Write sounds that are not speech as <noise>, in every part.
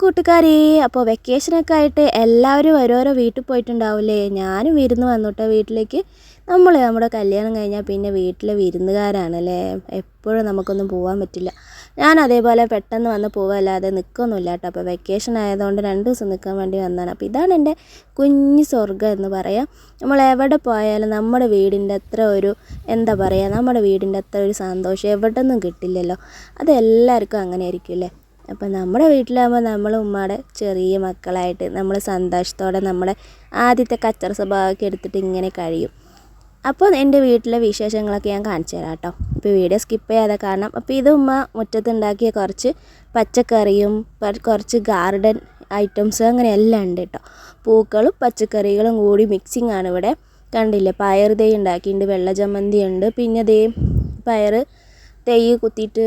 കൂട്ടുകാരെ അപ്പോൾ വെക്കേഷനൊക്കെ ആയിട്ട് എല്ലാവരും ഓരോരോ വീട്ടിൽ പോയിട്ടുണ്ടാവില്ലേ ഞാനും വിരുന്ന് വന്നിട്ട് വീട്ടിലേക്ക്. നമ്മൾ നമ്മുടെ കല്യാണം കഴിഞ്ഞാൽ പിന്നെ വീട്ടിലെ വിരുന്നുകാരാണല്ലേ? എപ്പോഴും നമുക്കൊന്നും പോകാൻ പറ്റില്ല. ഞാൻ അതേപോലെ പെട്ടെന്ന് വന്ന് പോവല്ലാതെ നിൽക്കൊന്നുമില്ല കേട്ടോ അപ്പോൾ വെക്കേഷൻ ആയതുകൊണ്ട് രണ്ട് ദിവസം നിൽക്കാൻ വേണ്ടി വന്നതാണ്. അപ്പോൾ ഇതാണ് എന്റെ കുഞ്ഞു സ്വർഗം എന്ന് പറയാം. നമ്മൾ എവിടെ പോയാലും നമ്മുടെ വീടിന്റെ അത്ര ഒരു എന്താ പറയുക നമ്മുടെ വീടിന്റെ അത്ര ഒരു സന്തോഷം എവിടെ നിന്നും കിട്ടില്ലല്ലോ. അത് എല്ലാവർക്കും അങ്ങനെ ആയിരിക്കും അല്ലേ? അപ്പം നമ്മുടെ വീട്ടിലാകുമ്പോൾ നമ്മൾ ഉമ്മയുടെ ചെറിയ മക്കളായിട്ട് നമ്മൾ സന്തോഷത്തോടെ നമ്മുടെ ആദ്യത്തെ കച്ചറ സ്വഭാവമൊക്കെ എടുത്തിട്ട് ഇങ്ങനെ കഴിയും. അപ്പോൾ എന്റെ വീട്ടിലെ വിശേഷങ്ങളൊക്കെ ഞാൻ കാണിച്ചു തരാം കേട്ടോ. ഇപ്പോൾ വീഡിയോ സ്കിപ്പ് ചെയ്യാതെ കാരണം അപ്പോൾ ഇത് ഉമ്മ മുറ്റത്തുണ്ടാക്കിയ കുറച്ച് പച്ചക്കറിയും കുറച്ച് ഗാർഡൻ ഐറ്റംസ് അങ്ങനെ എല്ലാം ഉണ്ട് കേട്ടോ. പൂക്കളും പച്ചക്കറികളും കൂടി മിക്സിംഗ് ആണ് ഇവിടെ. കണ്ടില്ലേ? പയർ തൈ ഉണ്ടാക്കിയിട്ടുണ്ട് വെള്ള ജമന്തി ഉണ്ട്. പിന്നെ ദേ പയർ തൈ കുത്തിയിട്ട്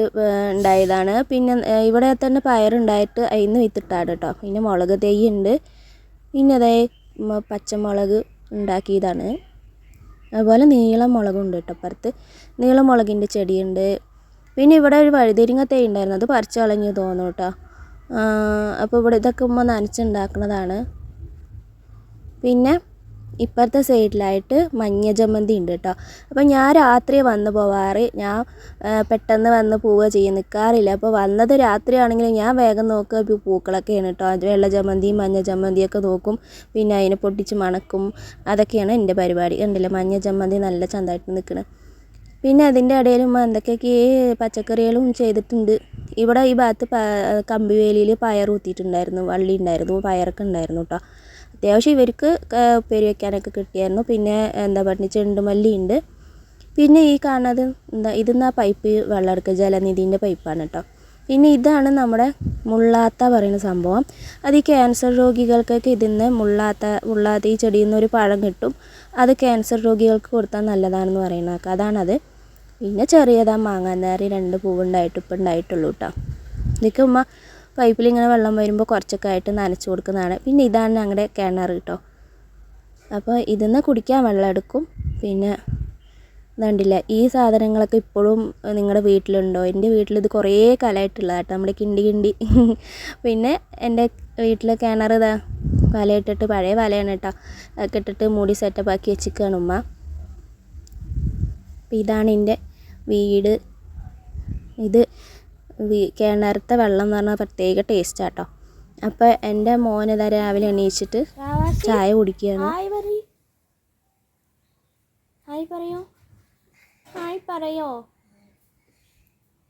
ഉണ്ടായതാണ്. പിന്നെ ഇവിടെ തന്നെ പയറുണ്ടായിട്ട് അതിൽ നിന്ന് വിത്തിട്ടാണ് കേട്ടോ. പിന്നെ മുളക് തൈ ഉണ്ട്. പിന്നെ അതേ പച്ചമുളക് ഉണ്ടാക്കിയതാണ്. അതുപോലെ നീളം മുളകുണ്ട് കേട്ടോ അപ്പുറത്ത് നീളം മുളകിന്റെ ചെടിയുണ്ട് പിന്നെ ഇവിടെ ഒരു വഴുതിരിങ്ങ തൈ ഉണ്ടായിരുന്നു. അത് പറിച്ചു കളഞ്ഞു തോന്നുന്നു കേട്ടോ. അപ്പോൾ ഇവിടെ ഇതൊക്കെ ഉമ്മ നനച്ചുണ്ടാക്കുന്നതാണ് പിന്നെ ഇപ്പുറത്തെ സൈഡിലായിട്ട് മഞ്ഞ ജമന്തി ഉണ്ട് കേട്ടോ. അപ്പോൾ ഞാൻ രാത്രി വന്നു പോവാറ്. ഞാൻ പെട്ടെന്ന് വന്ന് പോവുക ചെയ്യും. നിൽക്കാറില്ല അപ്പോൾ വന്നത് രാത്രിയാണെങ്കിൽ ഞാൻ വേഗം നോക്കുക പൂക്കളൊക്കെയാണ് കേട്ടോ. വെള്ള ജമന്തിയും മഞ്ഞ ജമന്തിയൊക്കെ നോക്കും. പിന്നെ അതിനെ പൊട്ടിച്ച് മണക്കും. അതൊക്കെയാണ് എന്റെ പരിപാടി. കണ്ടില്ലേ? മഞ്ഞ ജമന്തി നല്ല ചന്തമായിട്ട് നിൽക്കുന്നത് പിന്നെ അതിന്റെ ഇടയിലും എന്തൊക്കെയൊക്കെ പച്ചക്കറികളും ചെയ്തിട്ടുണ്ട്. ഇവിടെ ഈ ഭാഗത്ത് കമ്പിവേലിയിൽ പയർ ഊത്തിയിട്ടുണ്ടായിരുന്നു. വള്ളി ഉണ്ടായിരുന്നു. പയറൊക്കെ ഉണ്ടായിരുന്നു കേട്ടോ. അത്യാവശ്യം ഇവർക്ക് ഉപ്പേരി വയ്ക്കാനൊക്കെ കിട്ടിയായിരുന്നു. പിന്നെ എന്താ പറയുക ചെണ്ടുമല്ലി ഉണ്ട്. പിന്നെ ഈ കാണുന്നത് എന്താ ഇതെന്നാ പൈപ്പ്? വെള്ളമെടുക്ക ജലനിധിന്റെ പൈപ്പാണ് കേട്ടോ പിന്നെ ഇതാണ് നമ്മുടെ മുള്ളാത്ത പറയുന്ന സംഭവം. അത് ഈ ക്യാൻസർ രോഗികൾക്കൊക്കെ ഇതിന്ന് മുള്ളാത്ത മുള്ളാത്ത ഈ ചെടിയിൽ നിന്ന് ഒരു പഴം കിട്ടും. അത് ക്യാൻസർ രോഗികൾക്ക് കൊടുത്താൽ നല്ലതാണെന്ന് പറയുന്നതൊക്കെ അതാണത്. പിന്നെ ചെറിയതാ മാങ്ങാനാരി രണ്ട് പൂവുണ്ടായിട്ട് ഇപ്പം ഉണ്ടായിട്ടുള്ളൂ കേട്ടോ ഇതൊക്കെ ഉമ്മ പൈപ്പിൽ ഇങ്ങനെ വെള്ളം വരുമ്പോൾ കുറച്ചൊക്കെ ആയിട്ട് നനച്ച് കൊടുക്കുന്നതാണ്. പിന്നെ ഇതാണ് ഞങ്ങളുടെ കിണർ കേട്ടോ അപ്പോൾ ഇതിൽ നിന്ന് കുടിക്കാൻ വെള്ളം എടുക്കും. പിന്നെ ഇതുണ്ടില്ല ഈ സാധനങ്ങളൊക്കെ ഇപ്പോഴും നിങ്ങളുടെ വീട്ടിലുണ്ടോ? എന്റെ വീട്ടിൽ ഇത് കുറേ കാലമായിട്ടുള്ള കേട്ടോ നമ്മുടെ കിണ്ടി കിണ്ടി. പിന്നെ എന്റെ വീട്ടിൽ കിണർ ഇതാ വലയിട്ടിട്ട് പഴയ വലയാണ് കേട്ടോ അതൊക്കെ ഇട്ടിട്ട് മൂടി സെറ്റപ്പ് ആക്കി വെച്ചിരിക്കുകയാണ് ഉമ്മ. അപ്പോൾ ഇതാണ് എന്റെ വീട്. ഇത് കിണറത്തെ വെള്ളം എന്ന് പറഞ്ഞാൽ പ്രത്യേക ടേസ്റ്റാണ് കേട്ടോ അപ്പോൾ എന്റെ മോനിതാ രാവിലെ എണീച്ചിട്ട് ചായ കുടിക്കുകയാണ്. ഹായ് പറയ്. ഹായ് പറയോ? ഹായ് പറയോ?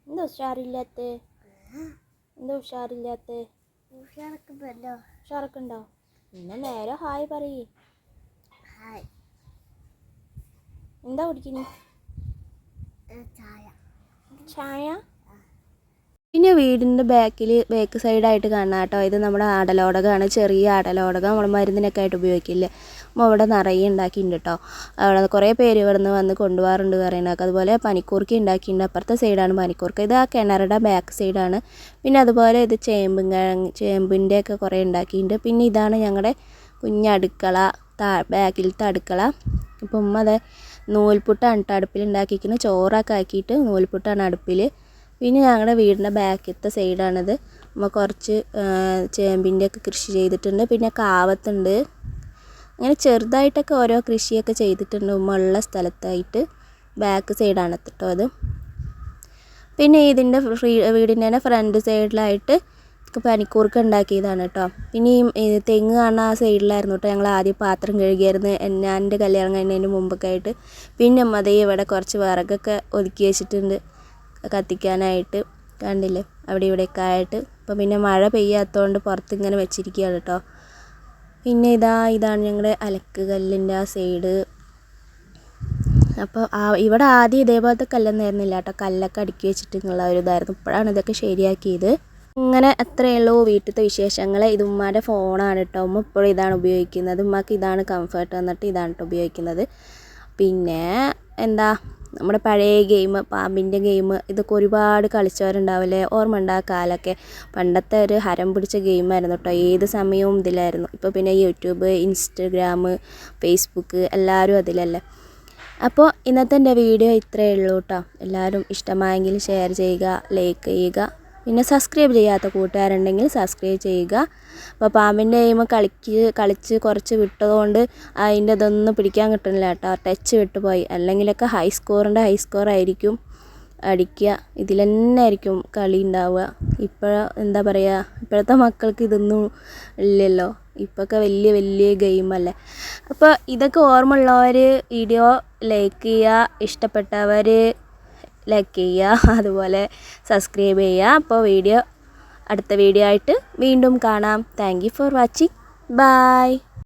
എന്താ ഉഷാറില്ലാത്ത? എന്താ ഉഷാറില്ലാത്ത? ഉഷാറൊക്കെ ഉണ്ടോ പിന്നെ നേരെ ഹായ് പറയ്. എന്താ കുടിക്കുന്നു ചായ? പിന്നെ വീടിന്റെ ബാക്കിൽ ബാക്ക് സൈഡായിട്ട് കാണാം കേട്ടോ ഇത് നമ്മുടെ ആടലോടകമാണ് ചെറിയ ആടലോടകം നമ്മൾ മരുന്നിനൊക്കെ ആയിട്ട് ഉപയോഗിക്കില്ലേ? അപ്പോൾ അവിടെ നിറയെ ഉണ്ടാക്കിയിട്ടുണ്ട് കേട്ടോ. അവിടെ കുറേ പേര് ഇവിടെ നിന്ന് വന്ന് കൊണ്ടുപോകാറുണ്ട് പറയുന്നതൊക്കെ. അതുപോലെ പനിക്കൂർക്ക ഉണ്ടാക്കിയിട്ടുണ്ട് അപ്പുറത്തെ സൈഡാണ് പനിക്കൂർക്ക. ഇത് ആ കിണറുടെ ബാക്ക് സൈഡാണ് പിന്നെ അതുപോലെ ഇത് ചേമ്പും ചേമ്പിന്റെ ഒക്കെ കുറേ ഉണ്ടാക്കിയിട്ടുണ്ട്. പിന്നെ ഇതാണ് ഞങ്ങളുടെ കുഞ്ഞടുക്കള താ ബാക്കിലത്തെ അടുക്കള. അപ്പോൾ ഉമ്മ അതെ നൂൽപുട്ടാണ് കേട്ടോ അടുപ്പിൽ ഉണ്ടാക്കിയിരിക്കുന്നത്. ചോറൊക്കെ ആക്കിയിട്ട് നൂൽപുട്ടാണ് അടുപ്പിൽ പിന്നെ ഞങ്ങളുടെ വീടിന്റെ ബാക്കിലത്തെ സൈഡാണിത്. നമ്മൾ കുറച്ച് ചേമ്പിന്റെ ഒക്കെ കൃഷി ചെയ്തിട്ടുണ്ട്. പിന്നെ കാവത്തുണ്ട്. അങ്ങനെ ചെറുതായിട്ടൊക്കെ ഓരോ കൃഷിയൊക്കെ ചെയ്തിട്ടുണ്ട്. ഉമ്മ ഉള്ള സ്ഥലത്തായിട്ട് ബാക്ക് സൈഡാണ് കേട്ടോ അത്. പിന്നെ ഇതിന്റെ വീടിന്റെ തന്നെ ഫ്രണ്ട് സൈഡിലായിട്ട് പനിക്കൂർക്ക ഉണ്ടാക്കിയതാണ് കേട്ടോ പിന്നെ ഈ തെങ്ങ് കാണുന്ന ആ സൈഡിലായിരുന്നു കേട്ടോ ഞങ്ങൾ ആദ്യം പാത്രം കഴുകിയായിരുന്നു. എന്നാന്റെ കല്യാണം കഴിഞ്ഞതിന് മുമ്പൊക്കെ ആയിട്ട്. പിന്നെ അതേ ഇവിടെ കുറച്ച് വിറകൊക്കെ ഒതുക്കി വെച്ചിട്ടുണ്ട്. കത്തിക്കാനായിട്ട് കണ്ടില്ലേ? അവിടെ ഇവിടെയൊക്കെ ആയിട്ട്. ഇപ്പം പിന്നെ മഴ പെയ്യാത്തതുകൊണ്ട് പുറത്ത് ഇങ്ങനെ വെച്ചിരിക്കുകയാണ് കേട്ടോ. പിന്നെ ഇതാ ഇതാണ് ഞങ്ങളുടെ അലക്ക് കല്ലിന്റെ ആ സൈഡ്. അപ്പോൾ ആ ഇവിടെ ആദ്യം ഇതേപോലത്തെ കല്ലൊന്നും ആയിരുന്നില്ല കേട്ടോ. കല്ലൊക്കെ അടുക്കി വെച്ചിട്ടുള്ള ഒരു ഇതായിരുന്നു. ഇപ്പോഴാണ് ഇതൊക്കെ ശരിയാക്കിയത്. ഇങ്ങനെ അത്രയേ ഉള്ളൂ വീട്ടിലത്തെ വിശേഷങ്ങൾ ഇത് ഉമ്മാന്റെ ഫോണാണ് കേട്ടോ. ഉമ്മ ഇപ്പോഴും ഇതാണ് ഉപയോഗിക്കുന്നത്. ഉമ്മക്ക് ഇതാണ് കംഫർട്ട് എന്നിട്ട് ഇതാണ് കേട്ടോ ഉപയോഗിക്കുന്നത്. പിന്നെ എന്താ നമ്മുടെ പഴയ ഗെയിം പാമ്പിന്റെ ഗെയിം ഇതൊക്കെ ഒരുപാട് കളിച്ചവരുണ്ടാവില്ലേ? ഓർമ്മ ഉണ്ട് ആ കാലമൊക്കെ പണ്ടത്തെ ഒരു ഹരം പിടിച്ച ഗെയിമായിരുന്നു കേട്ടോ ഏത് സമയവും ഇതിലായിരുന്നു. ഇപ്പോൾ പിന്നെ യൂട്യൂബ് ഇൻസ്റ്റഗ്രാം ഫേസ്ബുക്ക് എല്ലാവരും അതിലല്ലേ. അപ്പോൾ ഇന്നത്തെ എന്റെ വീഡിയോ ഇത്രയേ ഉള്ളൂ കേട്ടോ എല്ലാവരും ഇഷ്ടമായെങ്കിൽ ഷെയർ ചെയ്യുക ലൈക്ക് ചെയ്യുക. പിന്നെ സബ്സ്ക്രൈബ് ചെയ്യാത്ത കൂട്ടുകാരുണ്ടെങ്കിൽ സബ്സ്ക്രൈബ് ചെയ്യുക. അപ്പോൾ പാമ്പിന്റെ ഗെയിം കളിക്ക് കളിച്ച് കുറച്ച് വിട്ടതുകൊണ്ട് അതിന്റെ ഇതൊന്നും പിടിക്കാൻ കിട്ടുന്നില്ല കേട്ടോ. ടച്ച് വിട്ടുപോയി. അല്ലെങ്കിലൊക്കെ ഹൈ സ്കോറിന്റെ ഹൈ സ്കോർ ആയിരിക്കും അടിക്കുക. ഇതിൽ തന്നെ ആയിരിക്കും കളി ഉണ്ടാവുക. ഇപ്പോൾ എന്താ പറയുക ഇപ്പോഴത്തെ മക്കൾക്ക് ഇതൊന്നും ഇല്ലല്ലോ. ഇപ്പോഴൊക്കെ വലിയ വലിയ ഗെയിമല്ലേ അപ്പോൾ ഇതൊക്കെ ഓർമ്മ ഉള്ളവർ വീഡിയോ ലൈക്ക് ചെയ്യുക. ഇഷ്ടപ്പെട്ടവർ ലൈക്ക് ചെയ്യുക <laughs> അതുപോലെ സബ്സ്ക്രൈബ് ചെയ്യുക. അപ്പോൾ വീഡിയോ അടുത്ത വീഡിയോ ആയിട്ട് വീണ്ടും കാണാം. Thank for watching bye